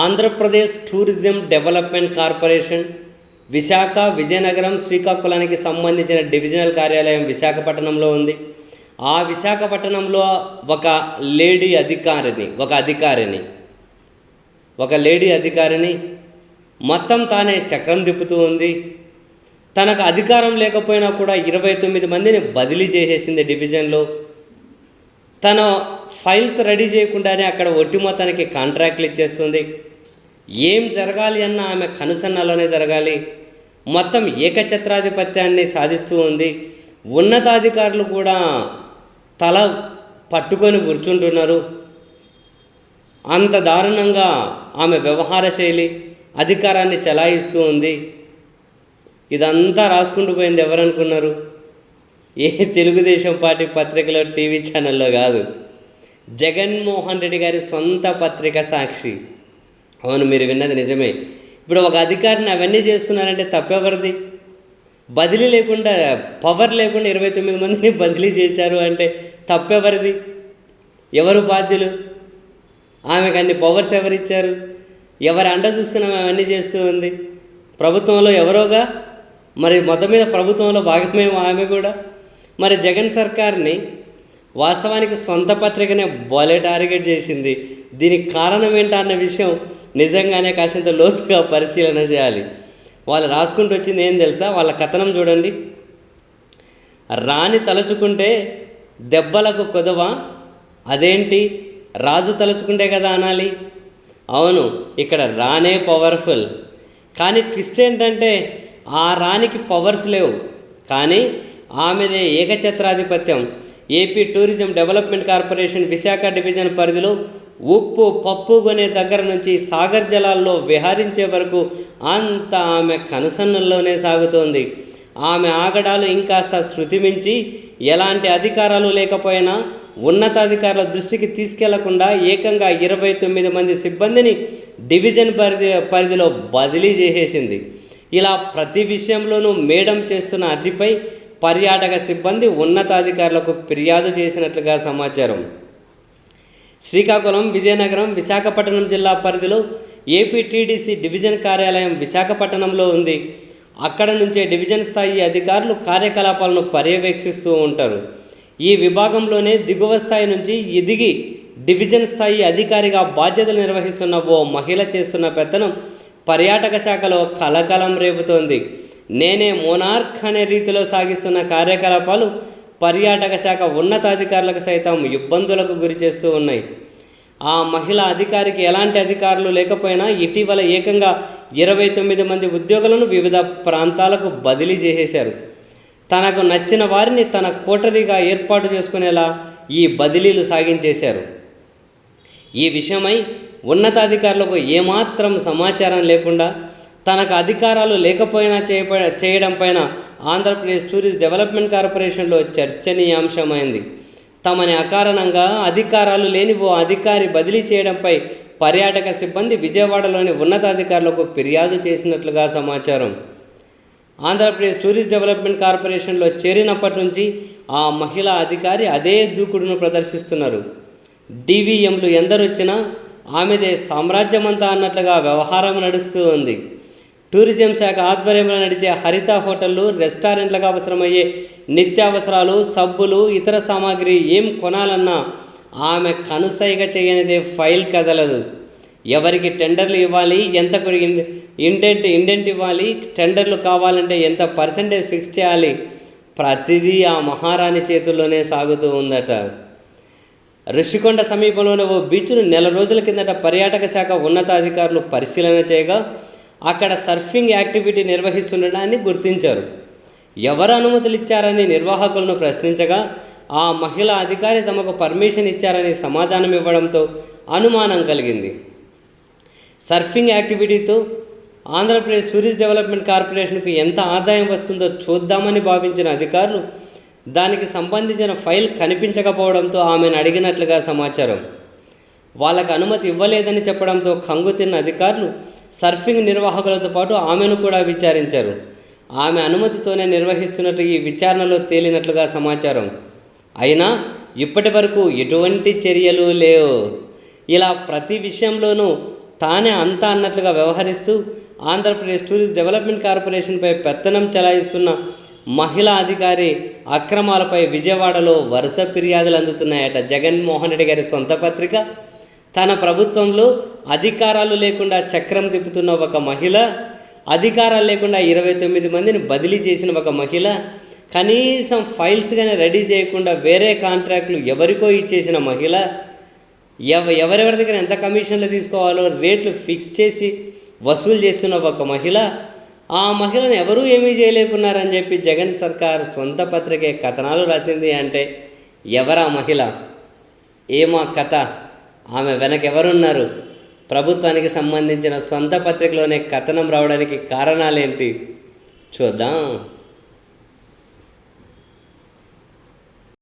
Andhra Pradesh tourism development corporation Visakha Vizianagaram శ్రీకాకుళానికి సంబంధించిన divisional కార్యాలయం విశాఖపట్నంలో ఉంది. ఆ విశాఖపట్నంలో ఒక లేడీ అధికారిని ఒక అధికారిని ఒక లేడీ అధికారిని మొత్తం తానే చక్రం తిప్పుతూ ఉంది. తనకు అధికారం లేకపోయినా కూడా ఇరవై తొమ్మిది మందిని బదిలీ చేసేసింది డివిజన్లో. తన ఫైల్స్ రెడీ చేయకుండానే అక్కడ ఒట్టి మొత్తానికి కాంట్రాక్ట్లు ఇచ్చేస్తుంది. ఏం జరగాలి అన్న ఆమె కనుసన్నలోనే జరగాలి. మొత్తం ఏకఛత్రాధిపత్యాన్ని సాధిస్తూ ఉంది. ఉన్నతాధికారులు కూడా తల పట్టుకొని కూర్చుంటున్నారు. అంత దారుణంగా ఆమె వ్యవహార శైలి అధికారాన్ని చలాయిస్తూ ఉంది. ఇదంతా రాసుకుంటూ పోయింది ఎవరనుకున్నారు? ఏ తెలుగుదేశం పార్టీ పత్రికలో టీవీ ఛానల్లో కాదు. జగన్మోహన్ రెడ్డి గారి సొంత పత్రిక సాక్షి. అవును మీరు విన్నది నిజమే. ఇప్పుడు ఒక అధికారిని అవన్నీ చేస్తున్నారంటే తప్పెవరిది? బదిలీ లేకుండా పవర్ లేకుండా ఇరవై తొమ్మిది మందిని బదిలీ చేశారు అంటే తప్పెవరిది? ఎవరు బాధ్యులు? ఆమెకు అన్ని పవర్స్ ఎవరిచ్చారు? ఎవరి అండ చూసుకుని ఆమె అవన్నీ చేస్తూ ఉంది? ప్రభుత్వంలో ఎవరోగా? మరి మొత్తం మీద ప్రభుత్వంలో భాగమేమో ఆమె కూడా. మరి జగన్ సర్కార్ని వాస్తవానికి సొంత పత్రికనే బోలే టార్గెట్ చేసింది. దీనికి కారణం ఏంటన్న విషయం నిజంగానే కాసింత లోతుగా పరిశీలన చేయాలి. వాళ్ళు రాసుకుంటూ వచ్చింది ఏం తెలుసా? వాళ్ళ కథనం చూడండి. రాణి తలుచుకుంటే దెబ్బలకు కొదవ అదేంటి? రాజు తలుచుకుంటే కదా అనాలి. అవును ఇక్కడ రానే పవర్ఫుల్ కానీ ట్విస్ట్ ఏంటంటే ఆ రాణికి పవర్స్ లేవు. కానీ ఆమెదే ఏకఛత్రాధిపత్యం. A P tourism development corporation Visakha division పరిధిలో ఉప్పు పప్పు కొనే దగ్గర నుంచి సాగర్ జలాల్లో విహరించే వరకు అంత ఆమె కనుసన్నల్లోనే సాగుతోంది. ఆమె ఆగడాలు ఇంకాస్త శృతిమించి ఎలాంటి అధికారాలు లేకపోయినా ఉన్నతాధికారుల దృష్టికి తీసుకెళ్ళకుండా ఏకంగా ఇరవై తొమ్మిది మంది సిబ్బందిని డివిజన్ పరిధి పరిధిలో బదిలీ చేసేసింది. ఇలా ప్రతి విషయంలోనూ మేడం చేస్తున్న అతిపై పర్యాటక సిబ్బంది ఉన్నతాధికారులకు ఫిర్యాదు చేసినట్లుగా సమాచారం. శ్రీకాకుళం విజయనగరం విశాఖపట్నం జిల్లా పరిధిలో ఏపీటీడీసీ డివిజన్ కార్యాలయం విశాఖపట్నంలో ఉంది. అక్కడ నుంచే డివిజన్ స్థాయి అధికారులు కార్యకలాపాలను పర్యవేక్షిస్తూ ఉంటారు. ఈ విభాగంలోనే దిగువ స్థాయి నుంచి ఎదిగి డివిజన్ స్థాయి అధికారిగా బాధ్యతలు నిర్వహిస్తున్న ఓ మహిళ చేస్తున్న పెత్తనం పర్యాటక శాఖలో కలకలం రేపుతోంది. నేనే మోనార్క్ అనే రీతిలో సాగిస్తున్న కార్యకలాపాలు పర్యాటక శాఖ ఉన్నతాధికారులకు సైతం ఇబ్బందులకు గురి చేస్తూ ఉన్నాయి. ఆ మహిళ అధికారికి ఎలాంటి అధికారులు లేకపోయినా ఇటీవల ఏకంగా ఇరవై తొమ్మిది మంది ఉద్యోగులను వివిధ ప్రాంతాలకు బదిలీ చేసేశారు. తనకు నచ్చిన వారిని తన కోటరీగా ఏర్పాటు చేసుకునేలా ఈ బదిలీలు సాగించేశారు. ఈ విషయమై ఉన్నతాధికారులకు ఏమాత్రం సమాచారం లేకుండా తనకు అధికారాలు లేకపోయినా చేయ చేయడం పైన ఆంధ్రప్రదేశ్ టూరిస్ట్ డెవలప్మెంట్ కార్పొరేషన్లో చర్చనీయాంశమైంది. తమని అకారణంగా అధికారాలు లేని ఓ అధికారి బదిలీ చేయడంపై పర్యాటక సిబ్బంది విజయవాడలోని ఉన్నతాధికారులకు ఫిర్యాదు చేసినట్లుగా సమాచారం. ఆంధ్రప్రదేశ్ టూరిస్ట్ డెవలప్మెంట్ కార్పొరేషన్లో చేరినప్పటి నుంచి ఆ మహిళా అధికారి అదే దూకుడును ప్రదర్శిస్తున్నారు. డివిఎంలు ఎందరొచ్చినా ఆమెదే సామ్రాజ్యమంతా అన్నట్లుగా వ్యవహారం నడుస్తూ ఉంది. టూరిజం శాఖ ఆధ్వర్యంలో నడిచే హరిత హోటళ్ళు రెస్టారెంట్లకు అవసరమయ్యే నిత్యావసరాలు సబ్బులు ఇతర సామాగ్రి ఏం కొనాలన్నా ఆమె కనుసైగ చేయనిదే ఫైల్ కదలదు. ఎవరికి టెండర్లు ఇవ్వాలి ఎంత ఇండెంట్ ఇండెంట్ ఇవ్వాలి టెండర్లు కావాలంటే ఎంత పర్సంటేజ్ ఫిక్స్ చేయాలి? ప్రతిదీ ఆ మహారాణి చేతుల్లోనే సాగుతూ ఉందట. ఋషికొండ సమీపంలోని ఓ బీచ్ను నెల రోజుల కిందట పర్యాటక శాఖ ఉన్నతాధికారులు పరిశీలన చేయగా అక్కడ సర్ఫింగ్ యాక్టివిటీ నిర్వహిస్తుండడాన్ని గుర్తించారు. ఎవరు అనుమతులు ఇచ్చారని నిర్వాహకులను ప్రశ్నించగా ఆ మహిళా అధికారి తమకు పర్మిషన్ ఇచ్చారని సమాధానం ఇవ్వడంతో అనుమానం కలిగింది. సర్ఫింగ్ యాక్టివిటీతో ఆంధ్రప్రదేశ్ టూరిస్ట్ డెవలప్మెంట్ కార్పొరేషన్కు ఎంత ఆదాయం వస్తుందో చూద్దామని భావించిన అధికారులు దానికి సంబంధించిన ఫైల్ కనిపించకపోవడంతో ఆమెను అడిగినట్లుగా సమాచారం. వాళ్ళకు అనుమతి ఇవ్వలేదని చెప్పడంతో కంగుతిన్న అధికారులు సర్ఫింగ్ నిర్వాహకులతో పాటు ఆమెను కూడా విచారించారు. ఆమె అనుమతితోనే నిర్వహిస్తున్నట్టు ఈ విచారణలో తేలినట్లుగా సమాచారం. అయినా ఇప్పటి వరకు ఎటువంటి చర్యలు లేవు. ఇలా ప్రతి విషయంలోనూ తానే అంతా అన్నట్లుగా వ్యవహరిస్తూ ఆంధ్రప్రదేశ్ టూరిస్ట్ డెవలప్మెంట్ కార్పొరేషన్పై పెత్తనం చెలాయిస్తున్న మహిళా అధికారి అక్రమాలపై విజయవాడలో వరుస ఫిర్యాదులు అందుతున్నాయట జగన్మోహన్ రెడ్డి గారి సొంత పత్రిక. తన ప్రభుత్వంలో అధికారాలు లేకుండా చక్రం తిప్పుతున్న ఒక మహిళ అధికారాలు లేకుండా ఇరవై తొమ్మిది మందిని బదిలీ చేసిన ఒక మహిళ కనీసం ఫైల్స్ కానీ రెడీ చేయకుండా వేరే కాంట్రాక్ట్లు ఎవరికో ఇచ్చేసిన మహిళ ఎవ ఎవరెవరి దగ్గర ఎంత కమిషన్లు తీసుకోవాలో రేట్లు ఫిక్స్ చేసి వసూలు చేస్తున్న ఒక మహిళ ఆ మహిళను ఎవరూ ఏమీ చేయలేకున్నారని చెప్పి జగన్ సర్కార్ సొంత పత్రికే కథనాలు రాసింది అంటే ఎవరా మహిళ? ఏమా కథ? ఆమె వెనక ఎవరున్నారు ప్రభుత్వానికి సంబంధించిన సొంత పత్రికలోనే కథనం రావడానికి కారణాలేంటి? చూద్దాం.